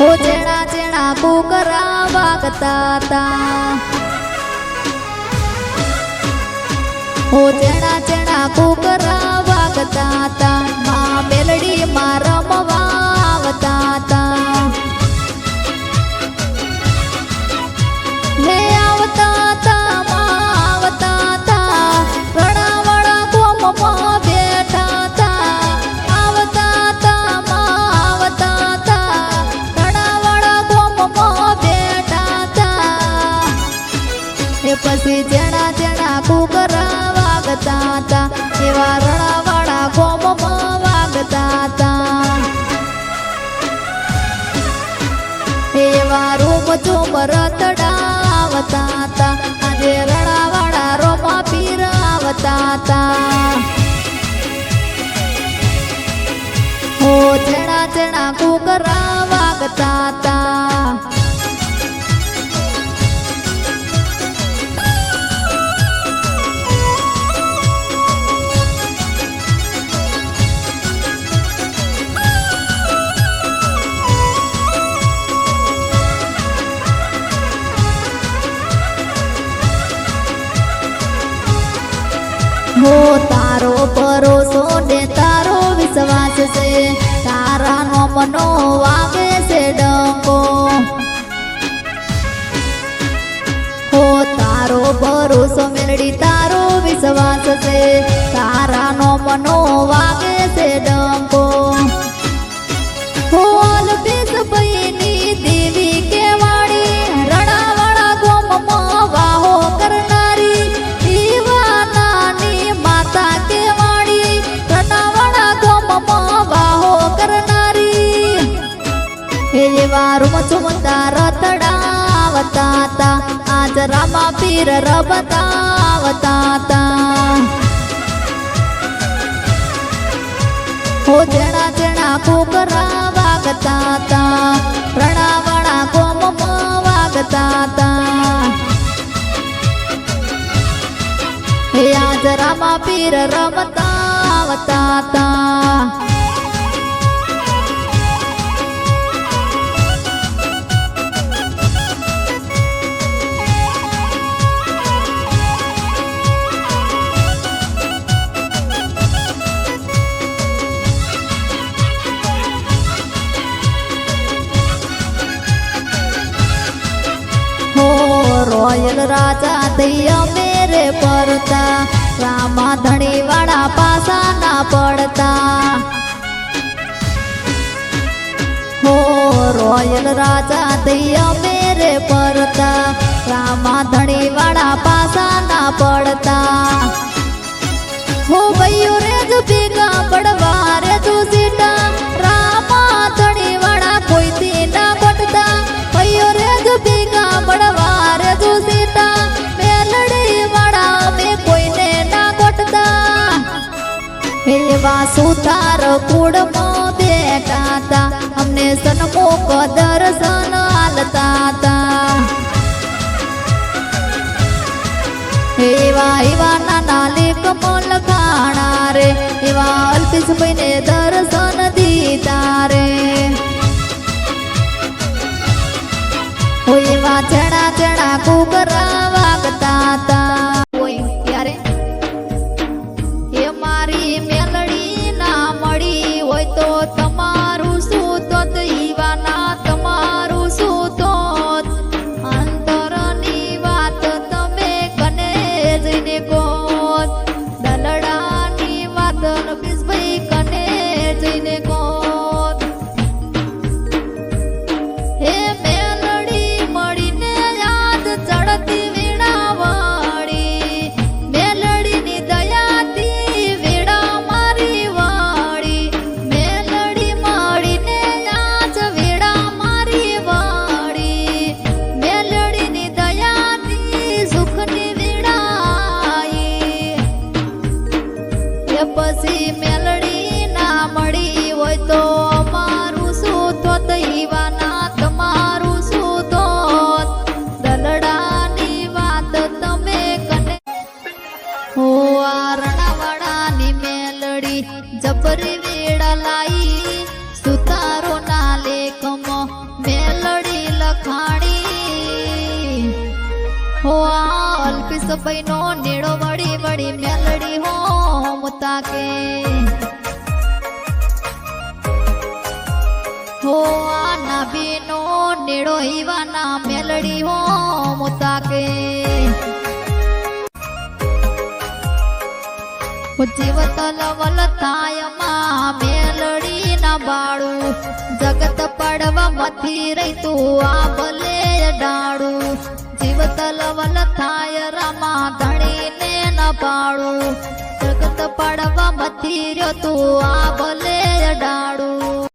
હો જેણા જેણા કુકરા વાગતા હતા હો જેણા જેણા કુકરા વાગતા હતા પછી જેણા જેણા કુકરા વાગતા હતા, એવા રણાવાળા ગોમમાં વાગતા હતા. એવા રૂમ ચૂમ રતડા આવતા હતા, આજે રણાવાળા રોમા પીરાવતા હતા. ઓ જણા જેણા કુકરા વાગતા હતા. હો, તારો ભરોસો ને તારો વિશ્વાસ છે. તારા નો મનો વાગે છે ડંકો. હો, તારો ભરોસો મેળડી તારો વિશ્વાસ છે. તારા નો મનો વાગે છે ડંકો. આજ પીર રમતા આવતા તા હો જણા જણા કોકરા વાગતા તા રણાવણા ગોમમાં વાગતા તા હે આજ પીર રમતા આવતા તા રોયલ રાજા દૈયા મેરે પરતા રામા ધણી વાળા પાસા ના પડતા. હો, રોયલ રાજા દૈયા મેરે પરતા સુતાર કુળમાં બેઠા હતા અમને સન્મુખ દર્શન આલતા હતા એવા એવા નાના લેખ મોલ ખાણા રે, એવા અલ્પેશ ભાઈને દર્શન દીધા રે. એવા જણા જણા કુકરા ભાઈ નો નેડો વળી વળી મેલડી હો મુતા કે હો આ નાભીનો નેડો ઈવાના મેલડી હો મુતા કે જીવતલ વલ થાયમાં મેલડી ના બાળું. જગત પડવા મથી રહી તું આ ભલે ડાળું. જીવતલ વલ થાય રામા ધણીને ન પાડું. જગત પાડવા મથી રહ્યો તું આ ભલે ડાળું